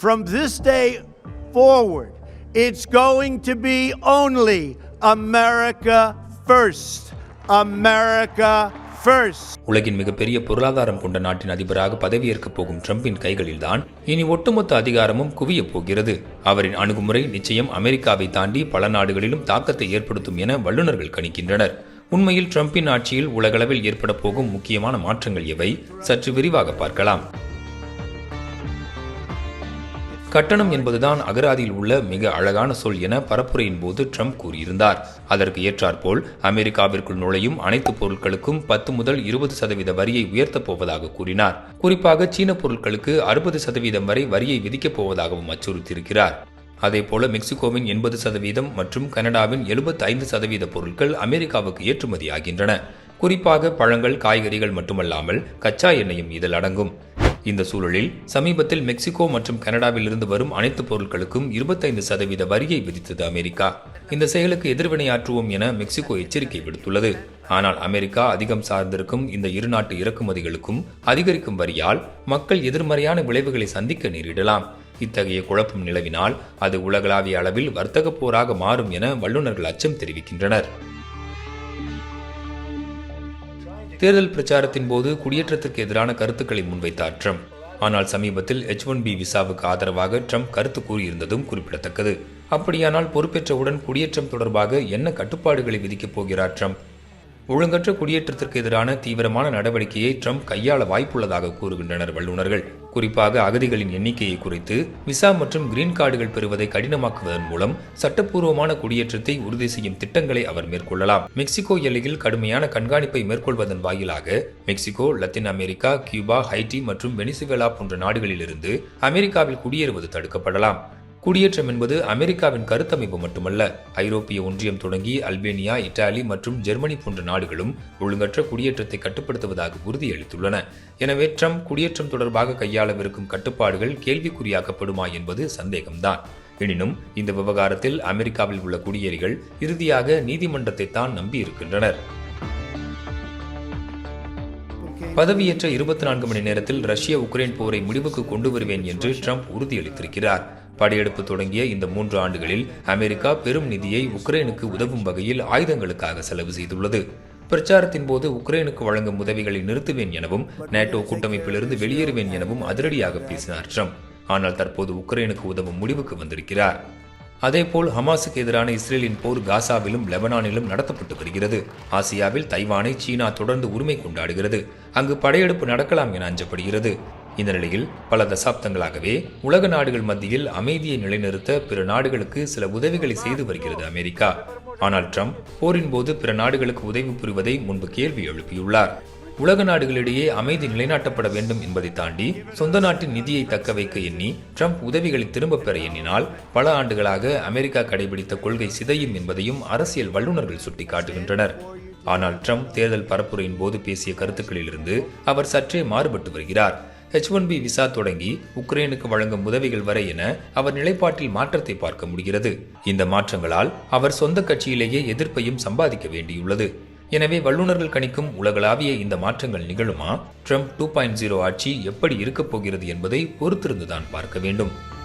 From this day forward, it's going to be only America first. America first. உலகின் மிகப்பெரிய பொருளாதாரம் கொண்ட நாட்டின் அதிபராக பதவியேற்கப் போகும் ட்ரம்பின் கைகளில்தான் இனி ஒட்டுமொத்த அதிகாரமும் குவியப் போகிறது அவரின் அணுகுமுறை நிச்சயம் அமெரிக்காவை தாண்டி பல நாடுகளிலும் தாக்கத்தை ஏற்படுத்தும் என வல்லுநர்கள் கணிக்கின்றனர் உண்மையில் ட்ரம்பின் ஆட்சியில் உலகளவில் ஏற்பட போகும் முக்கியமான மாற்றங்கள் எவை சற்று விரிவாக பார்க்கலாம் கட்டணம் என்பதுதான் அகராதியில் உள்ள மிக அழகான சொல் என பரப்புரையின் போது ட்ரம்ப் கூறியிருந்தார். அதற்கு ஏற்றாற்போல் அமெரிக்காவிற்குள் நுழையும் அனைத்து பொருட்களுக்கும் பத்து முதல் இருபது சதவீத வரியை உயர்த்தப் போவதாக கூறினார். குறிப்பாக சீன பொருட்களுக்கு அறுபது சதவீதம் வரை வரியை விதிக்கப் போவதாகவும் அச்சுறுத்தியிருக்கிறார். அதேபோல மெக்சிகோவின் எண்பது சதவீதம் மற்றும் கனடாவின் 75% ஐந்து சதவீத பொருட்கள் அமெரிக்காவுக்கு ஏற்றுமதியாகின்றன. குறிப்பாக பழங்கள் காய்கறிகள் மட்டுமல்லாமல் கச்சா எண்ணெயும் இதில் அடங்கும். இந்த சூழலில் சமீபத்தில் மெக்சிகோ மற்றும் கனடாவில் இருந்து வரும் அனைத்து பொருட்களுக்கும் 25% சதவீத வரியை விதித்தது அமெரிக்கா. இந்த செயலுக்கு எதிர்வினையாற்றுவோம் என மெக்சிகோ எச்சரிக்கை விடுத்துள்ளது. ஆனால் அமெரிக்கா அதிகம் சார்ந்திருக்கும் இந்த இரு நாட்டு இறக்குமதிகளுக்கும் அதிகரிக்கும் வரியால் மக்கள் எதிர்மறையான விளைவுகளை சந்திக்க நேரிடலாம். இத்தகைய குழப்பம் நிலவினால் அது உலகளாவிய அளவில் வர்த்தக போராக மாறும் என வல்லுநர்கள் அச்சம் தெரிவிக்கின்றனர். தேர்தல் பிரச்சாரத்தின் போது குடியேற்றத்திற்கு எதிரான கருத்துக்களை முன்வைத்தார் ட்ரம்ப். ஆனால் சமீபத்தில் எச் ஒன் பி விசாவுக்கு ஆதரவாக ட்ரம்ப் கருத்து கூறியிருந்ததும் குறிப்பிடத்தக்கது. அப்படியானால் பொறுப்பேற்றவுடன் குடியேற்றம் தொடர்பாக என்ன கட்டுப்பாடுகளை விதிக்கப் போகிறார் ட்ரம்ப்? ஒழுங்கற்ற குடியேற்றத்திற்கு எதிரான தீவிரமான நடவடிக்கையை ட்ரம்ப் கையாள வாய்ப்புள்ளதாக கூறுகின்றனர் வல்லுநர்கள். குறிப்பாக அகதிகளின் எண்ணிக்கையை குறைத்து விசா மற்றும் கிரீன் கார்டுகள் பெறுவதை கடினமாக்குவதன் மூலம் சட்டப்பூர்வமான குடியேற்றத்தை உறுதி செய்யும் திட்டங்களை அவர் மேற்கொள்ளலாம். மெக்சிகோ எல்லையில் கடுமையான கண்காணிப்பை மேற்கொள்வதன் வாயிலாக Mexico Latin America Cuba Haiti மற்றும் வெனிசுவேலா போன்ற நாடுகளிலிருந்து அமெரிக்காவில் குடியேறுவது தடுக்கப்படலாம். குடியேற்றம் என்பது அமெரிக்காவின் கருத்தமைப்பு மட்டுமல்ல. ஐரோப்பிய ஒன்றியம் தொடங்கி அல்பேனியா இத்தாலி மற்றும் ஜெர்மனி போன்ற நாடுகளும் ஒழுங்கற்ற குடியேற்றத்தை கட்டுப்படுத்துவதாக உறுதியளித்துள்ளன. எனவே ட்ரம்ப் குடியேற்றம் தொடர்பாக கையாளவிருக்கும் கட்டுப்பாடுகள் கேள்விக்குறியாக்கப்படுமா என்பது சந்தேகம்தான். எனினும் இந்த விவகாரத்தில் அமெரிக்காவில் உள்ள குடியேறிகள் இறுதியாக நீதிமன்றத்தை தான் நம்பியிருக்கின்றனர். பதவியேற்ற இருபத்தி நான்கு மணி நேரத்தில் ரஷ்ய உக்ரைன் போரை முடிவுக்கு கொண்டு வருவேன் என்று ட்ரம்ப் உறுதியளித்திருக்கிறார். படையெடுப்பு தொடங்கிய இந்த மூன்று ஆண்டுகளில் அமெரிக்கா பெரும் நிதியை உக்ரைனுக்கு உதவும் வகையில் ஆயுதங்களுக்காக செலவு செய்துள்ளது. பிரச்சாரத்தின் போது உக்ரைனுக்கு வழங்கும் உதவிகளை நிறுத்துவேன் எனவும் நேட்டோ கூட்டமைப்பிலிருந்து வெளியேறுவேன் எனவும் அதிரடியாக பேசினார் ட்ரம்ப். ஆனால் தற்போது உக்ரைனுக்கு உதவும் முடிவுக்கு வந்திருக்கிறார். அதேபோல் ஹமாஸுக்கு எதிரான இஸ்ரேலின் போர் காசாவிலும் லெபனானிலும் நடத்தப்பட்டு வருகிறது. ஆசியாவில் தைவானை சீனா தொடர்ந்து உரிமை கொண்டாடுகிறது. அங்கு படையெடுப்பு நடக்கலாம் என அஞ்சப்படுகிறது. இந்த நிலையில் பல தசாப்தங்களாகவே உலக நாடுகள் மத்தியில் அமைதியை நிலைநிறுத்த பிற நாடுகளுக்கு சில உதவிகளை செய்து வருகிறது அமெரிக்கா. ஆனால் ட்ரம்ப் போரின் போது பிற நாடுகளுக்கு உதவி புரிவதை முன்பு கேள்வி எழுப்பியுள்ளார். உலக நாடுகளிடையே அமைதி நிலைநாட்டப்பட வேண்டும் என்பதை தாண்டி சொந்த நாட்டின் நிதியை தக்க வைக்க எண்ணி ட்ரம்ப் உதவிகளை திரும்பப் பெற எண்ணினால் பல ஆண்டுகளாக அமெரிக்கா கடைபிடித்த கொள்கை சிதையும் என்பதையும் அரசியல் வல்லுநர்கள் சுட்டிக்காட்டுகின்றனர். ஆனால் ட்ரம்ப் தேர்தல் பரப்புரையின் போது பேசிய கருத்துக்களிலிருந்து அவர் சற்றே மாறுபட்டு வருகிறார். ஹெச் ஒன் பி விசா தொடங்கி உக்ரைனுக்கு வழங்கும் உதவிகள் வரை என அவர் நிலைப்பாட்டில் மாற்றத்தை பார்க்க முடிகிறது. இந்த மாற்றங்களால் அவர் சொந்த கட்சியிலேயே எதிர்ப்பையும் சம்பாதிக்க வேண்டியுள்ளது. எனவே வல்லுநர்கள் கணிக்கும் உலகளாவிய இந்த மாற்றங்கள் நிகழுமா? ட்ரம்ப் டூ பாயிண்ட் ஜீரோ ஆட்சி எப்படி இருக்கப் போகிறது என்பதை பொறுத்திருந்துதான் பார்க்க வேண்டும்.